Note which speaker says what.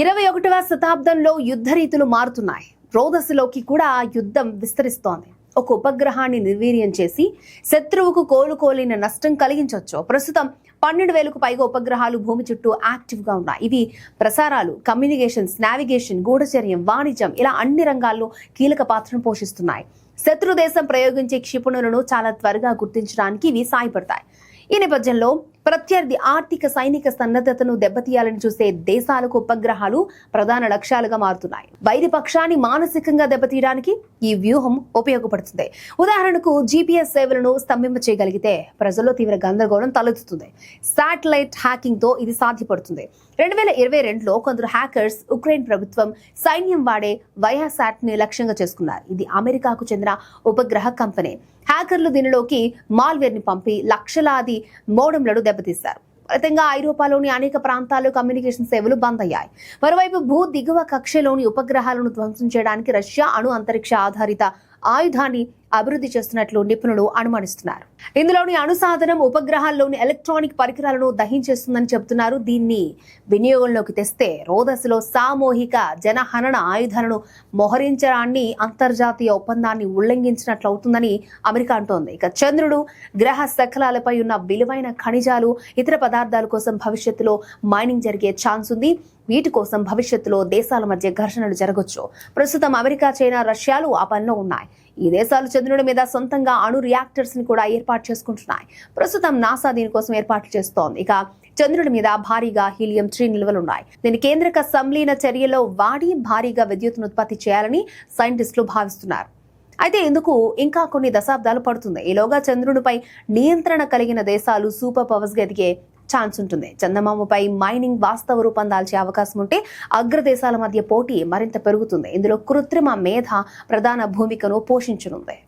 Speaker 1: ఇరవై ఒకటవ శతాబ్దంలో యుద్ధ రీతులు మారుతున్నాయి. రోదసులోకి కూడా ఆ యుద్ధం విస్తరిస్తోంది. ఒక ఉపగ్రహాన్ని నిర్వీర్యం చేసి శత్రువుకు కోలుకోలేని నష్టం కలిగించవచ్చు ప్రస్తుతం పన్నెండు వేలకు పైగా ఉపగ్రహాలు భూమి చుట్టూ యాక్టివ్గా ఉన్నాయి. ఇవి ప్రసారాలు కమ్యూనికేషన్స్ నావిగేషన్ గూఢచర్యం వాణిజ్యం ఇలా అన్ని రంగాల్లో కీలక పాత్రను పోషిస్తున్నాయి. శత్రు దేశం ప్రయోగించే క్షిపణులను చాలా త్వరగా గుర్తించడానికి ఇవి సాయపడతాయి. ఈ నేపథ్యంలో ప్రత్యర్థి ఆర్థిక సైనిక సన్నద్ధతను దెబ్బతీయాలని చూసే దేశాలకు ఉపగ్రహాలు ప్రధాన లక్ష్యాలుగా మారుతున్నాయి. వైరి పక్షాన్ని మానసికంగా దెబ్బతీయడానికి ఈ వ్యూహం ఉపయోగపడుతుంది. ఉదాహరణకు జీపీఎస్ సేవలను స్తంభింప చేయగలిగితే ప్రజల్లో తీవ్ర గందరగోళం తలెత్తుతుంది. శాటిలైట్ హ్యాకింగ్తో ఇది సాధ్యపడుతుంది. రెండు వేల ఇరవై రెండులో కొందరు హ్యాకర్స్ ఉక్రెయిన్ ప్రభుత్వం సైన్యం వాడే వయాసాట్ని లక్ష్యంగా చేసుకున్నారు. ఇది అమెరికాకు చెందిన ఉపగ్రహ కంపెనీ. హ్యాకర్లు దీనిలోకి మాల్వేర్ని పంపి లక్షలాది మోడంలను దెబ్బతీశారు. ఫలితంగా ఐరోపాలోని అనేక ప్రాంతాల్లో కమ్యూనికేషన్ సేవలు బంద్ అయ్యాయి మరోవైపు భూ దిగువ కక్షలోని ఉపగ్రహాలను ధ్వంసం చేయడానికి రష్యా అణు అంతరిక్ష ఆధారిత ఆయుధాన్ని అభివృద్ధి చేస్తున్నట్లు నిపుణులు అనుమానిస్తున్నారు. ఇందులోని అనుసాధనం ఉపగ్రహాల్లోని ఎలక్ట్రానిక్ పరికరాలను దహించేస్తుందని చెబుతున్నారు. దీన్ని వినియోగంలోకి తెస్తే రోదస్లో సామూహిక జనహనన ఆయుధాలను మోహరించడాన్ని అంతర్జాతీయ ఒప్పందాన్ని ఉల్లంఘించినట్లు అవుతుందని అమెరికా అంటోంది. ఇక చంద్రుడు గ్రహ శకలాలపై ఉన్న విలువైన ఖనిజాలు ఇతర పదార్థాల కోసం భవిష్యత్తులో మైనింగ్ జరిగే ఛాన్స్ ఉంది. వీటి కోసం భవిష్యత్తులో దేశాల మధ్య ఘర్షణలు జరగొచ్చు. ప్రస్తుతం అమెరికా చైనా రష్యాలు ఆ పనిలో ఉన్నాయి. ఈ దేశాలు చంద్రుడి మీద సొంతంగా అణు రియాక్టర్స్ని కూడా ఏర్పాటు చేసుకుంటున్నాయి. ప్రస్తుతం నాసా దీనికోసం ఏర్పాట్లు చేస్తోంది. ఇక చంద్రుడి మీద భారీగా హీలియం త్రీ నిల్వలున్నాయి దీని కేంద్రక సంలీన చర్యలో వాడి భారీగా విద్యుత్తును ఉత్పత్తి చేయాలని సైంటిస్టులు భావిస్తున్నారు. అయితే ఇందుకు ఇంకా కొన్ని దశాబ్దాలు పడుతుంది. ఈలోగా చంద్రునిపై నియంత్రణ కలిగిన దేశాలు సూపర్ పవర్స్గా ఎదిగే ఛాన్స్ ఉంటుంది. చందమామపై మైనింగ్ వాస్తవ రూపం దాల్చే అవకాశం ఉంటే అగ్రదేశాల మధ్య పోటీ మరింత పెరుగుతుంది. ఇందులో కృత్రిమ మేధ ప్రధాన భూమికను పోషించనుంది.